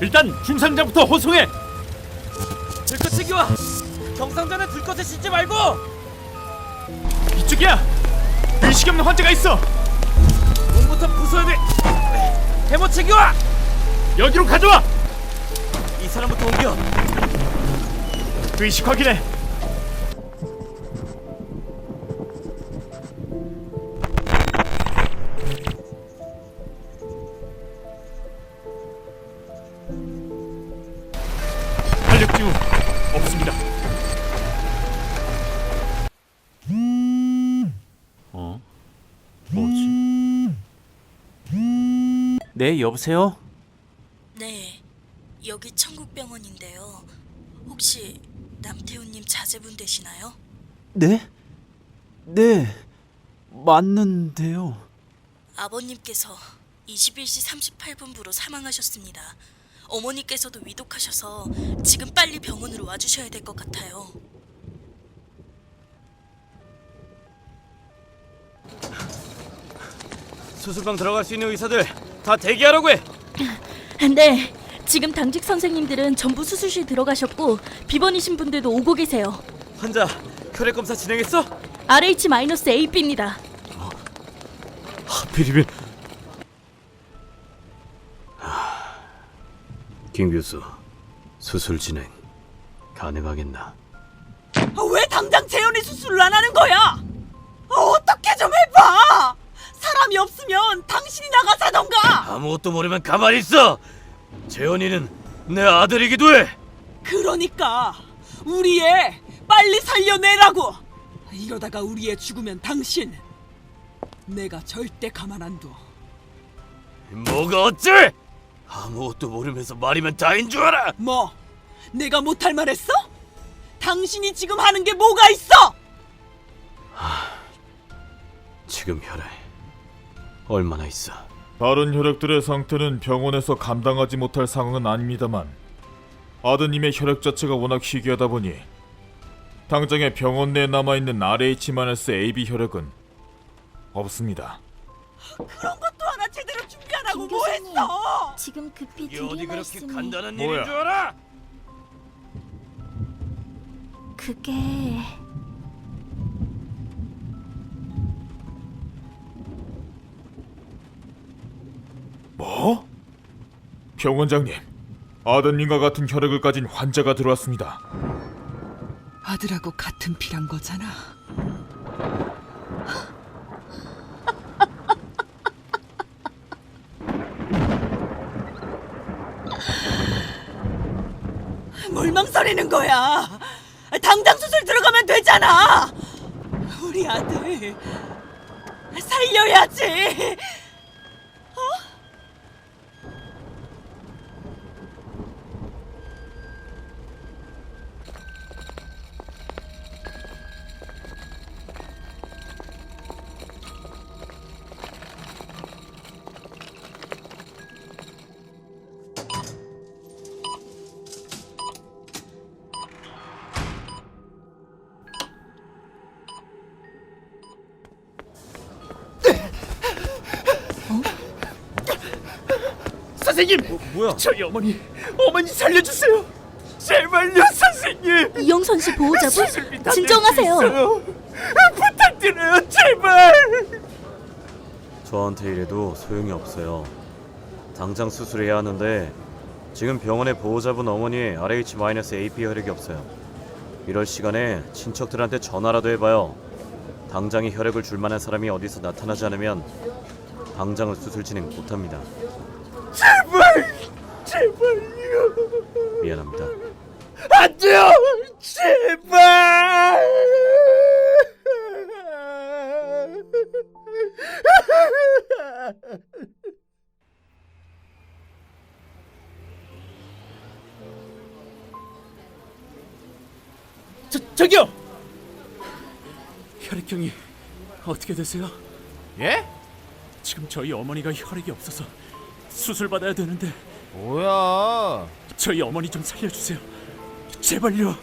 일단 중상자부터 호송해. 들것치기와 경상자는 들것에 싣지 말고 이쪽이야. 의식 없는 환자가 있어. 몸부터 부숴야 돼. 해모치기와 여기로 가져와. 이 사람부터 옮겨. 의식 확인해. 여보세요? 네, 여기 천국병원인데요. 혹시 남태우님 자제분 되시나요? 네? 네, 맞는데요. 아버님께서 21시 38분부로 사망하셨습니다. 어머니께서도 위독하셔서 지금 빨리 병원으로 와주셔야 될 것 같아요. 수술방 들어갈 수 있는 의사들 다 대기하라고 해. 네, 지금 당직 선생님들은 전부 수술실 들어가셨고 비번이신 분들도 오고 계세요. 환자 혈액 검사 진행했어? RH-AB입니다. 하필이면. 김 교수 수술 진행 가능하겠나? 왜 당장 재현이 수술을 안 하는 거야? 어떻게 좀 해봐! 사람이 없으면 당신이 나가사던가! 아무것도 모르면 가만히 있어. 재현이는 내 아들이기도 해. 그러니까 우리 애 빨리 살려내라고! 이러다가 우리 애 죽으면 당신 내가 절대 가만 안 둬. 뭐가 어째? 아무것도 모르면서 말이면 다인 줄 알아. 뭐? 내가 못할 말 했어? 당신이 지금 하는 게 뭐가 있어? 지금 혈액 얼마나 있어? 다른 혈액들의 상태는 병원에서 감당하지 못할 상황은 아닙니다만 아드님의 혈액 자체가 워낙 희귀하다 보니 당장에 병원 내에 남아있는 RH-AB 혈액은 없습니다. 그런 것도 하나 제대로 준비 안 하고 김뭐 교수님. 했어? 지금 급히 이게 드릴 그렇게 말씀이 간단한 뭐야? 줄 알아? 그게 뭐? 병원장님, 아드님과 같은 혈액을 가진 환자가 들어왔습니다. 아들하고 같은 피란 거잖아. 뭘 망설이는 거야? 당장 수술 들어가면 되잖아. 우리 아들 살려야지. 선생님, 뭐야? 저희 어머니, 어머니 살려주세요. 제발요, 선생님. 이영선 씨 보호자분? 수술비 다 진정하세요. 낼수 있어요. 부탁드려요, 제발. 저한테 이래도 소용이 없어요. 당장 수술해야 하는데 지금 병원에 보호자분 어머니의 RH-AP 혈액이 없어요. 이럴 시간에 친척들한테 전화라도 해봐요. 당장에 혈액을 줄 만한 사람이 어디서 나타나지 않으면 당장을 수술 진행 못합니다. 제발, 제발요. 미안합니다. 안 돼요, 제발. 저 저기요. 혈액형이 어떻게 되세요? 예? 지금 저희 어머니가 혈액이 없어서 수술 받아야 되는데 뭐야? 저희 어머니 좀 살려주세요. 제발요.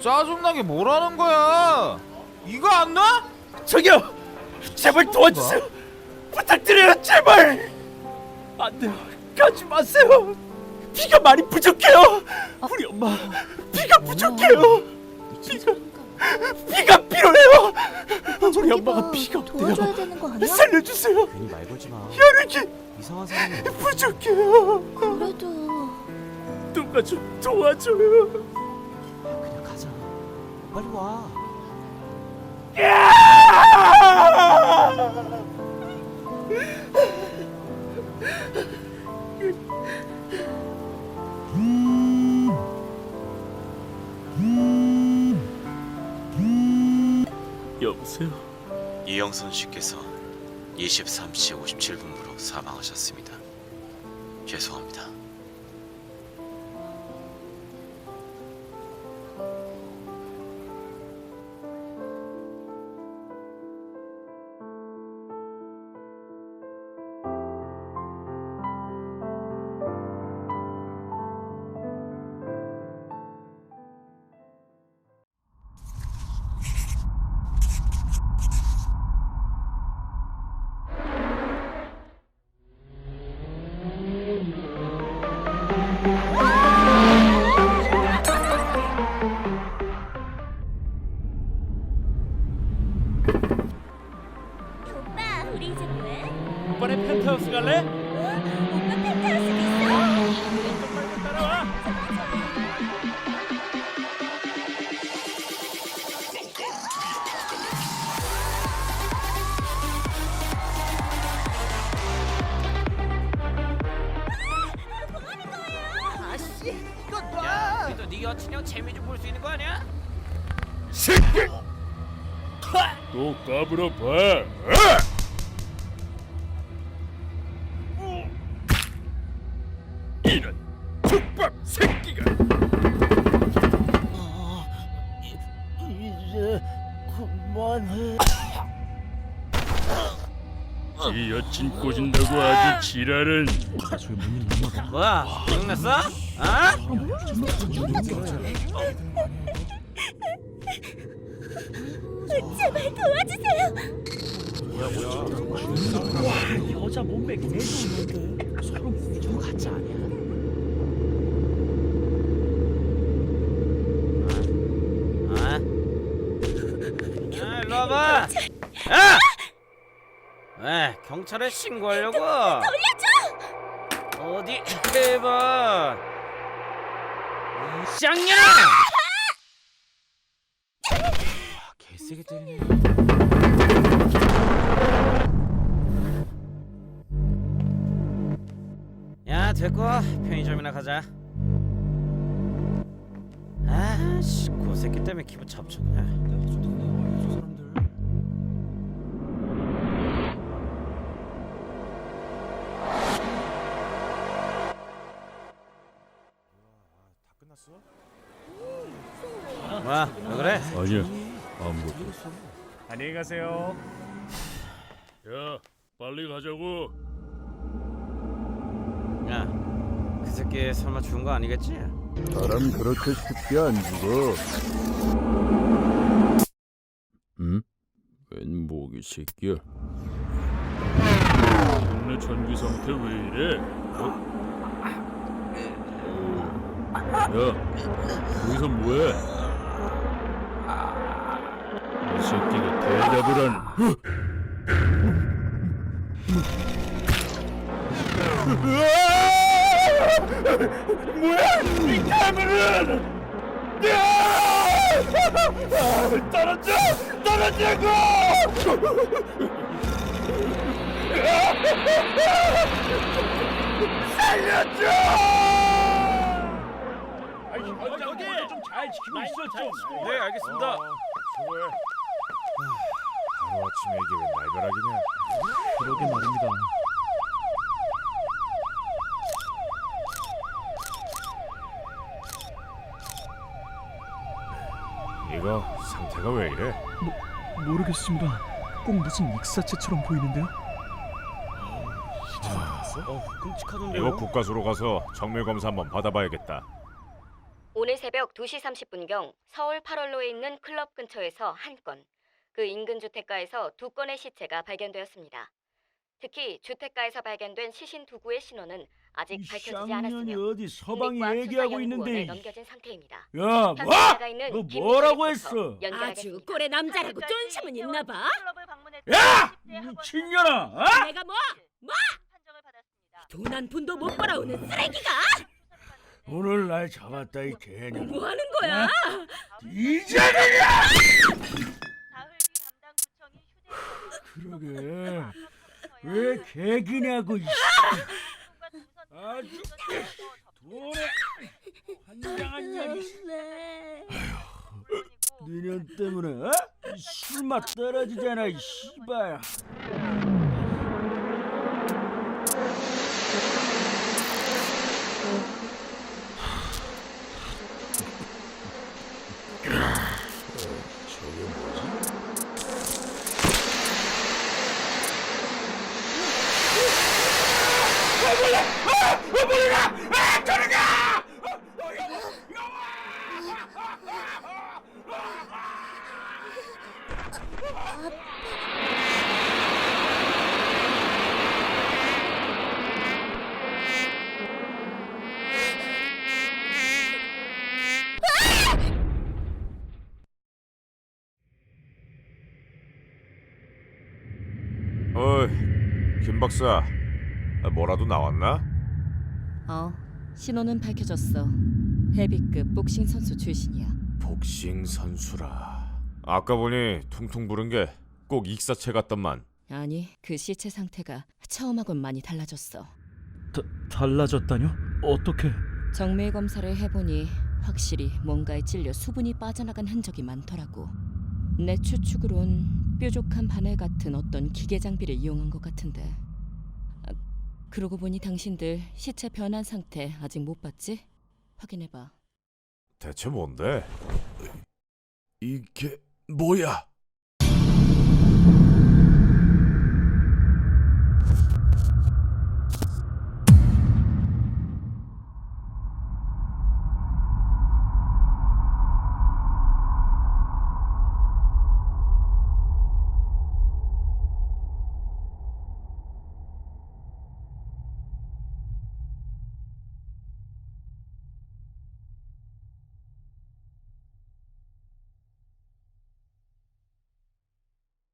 짜증나게 뭐라는 거야? 이거 안 나? 저기요. 제발 도와주세요. 부탁드려요, 제발. 안 돼요. 가지 마세요. 피가 많이 부족해요. 우리 엄마 피가 부족해요. 피가 피가 필요해요. 우리 엄마가 피가 없대요. 도와줘야 되는 거 아니야? 살려주세요. 괜히 말 걸지 마. 혈액이 이상한 사람이 부족해요. 그래도 누가 좀 도와줘요. 그냥 가자. 빨리 와. 여보세요. 이영선 씨께서 23시 57분부로 사망하셨습니다. 죄송합니다. 또 까불어 봐. 이런 족밥 새끼가. 이 여친 꼬신다고 아주 지랄은 뭐야? 기억났어? 아? 제발 도와주세요. 아? 야, 일로 와봐. 야! 왜 경찰에 신고하려고? 돌려줘. 어디 해봐. 쌍년! 개 야 됐고 편의점이나 가자. 아씨 그 새끼 때문에 기분 잡초네. 뭐야 왜 그래? 아니야 아무것도. 안녕히 가세요. 야 빨리 가자고. 야 그 새끼 설마 죽은 거 아니겠지? 사람 그렇게 쉽게 안 죽어. 응? 웬 모기 새끼야? 동네 전기 상태 왜 이래? 어? 야, 여기서 뭐해? 이 새끼가 대답을 안. 뭐야? 이 괴물은! 떨어져! 떨어지고! 살려줘! 여기 좀잘 지키고 있어 좀. 네 알겠습니다. 하루 아침에 이게 왜 날벼락이냐? 그러게 말입니다. 이거 상태가 왜 이래? 모르겠습니다. 꼭 무슨 익사체처럼 보이는데요? 이거 국가수로 가서 정밀 검사 한번 받아봐야겠다. 오늘 새벽 2시 30분경 서울 8월로에 있는 클럽 근처에서 한 건, 그 인근 주택가에서 두 건의 시체가 발견되었습니다. 특히 주택가에서 발견된 시신 두 구의 신원은 아직 이 밝혀지지 쌍년이 않았으며 어디 서방이 얘기하고 수사연구원에 있는데 넘겨진 상태입니다. 야 뭐? 있는 너김 뭐라고 리포터 했어? 연결하겠습니다. 꼴의 남자라고 쫀심은 있나 봐. 야! 미친년아! 어? 내가 뭐? 뭐? 돈 한 푼도 못 벌어오는 쓰레기가 오늘 날 잡았다 이 개년 뭐 하는 거야? 이자들이야! 그러게 왜 개기냐고 이 아주 돈에 환장한 년이 너년 때문에 어? 이 술맛 떨어지잖아 이 씨발 어이, 김 박사. 아, 뭐라도 나왔나? 어, 신호는 밝혀졌어. 헤비급 복싱 선수 출신이야. 복싱 선수라. 아까 보니 퉁퉁 부른 게 꼭 익사체 같던만. 아니, 그 시체 상태가 처음하고는 많이 달라졌어. 다, 달라졌다뇨? 어떻게? 정밀 검사를 해보니 확실히 뭔가에 찔려 수분이 빠져나간 흔적이 많더라고. 내 추측으론 뾰족한 바늘 같은 어떤 기계 장비를 이용한 것 같은데. 아, 그러고 보니 당신들 시체 변환 상태 아직 못 봤지? 확인해봐. 대체 뭔데? 이게 뭐야?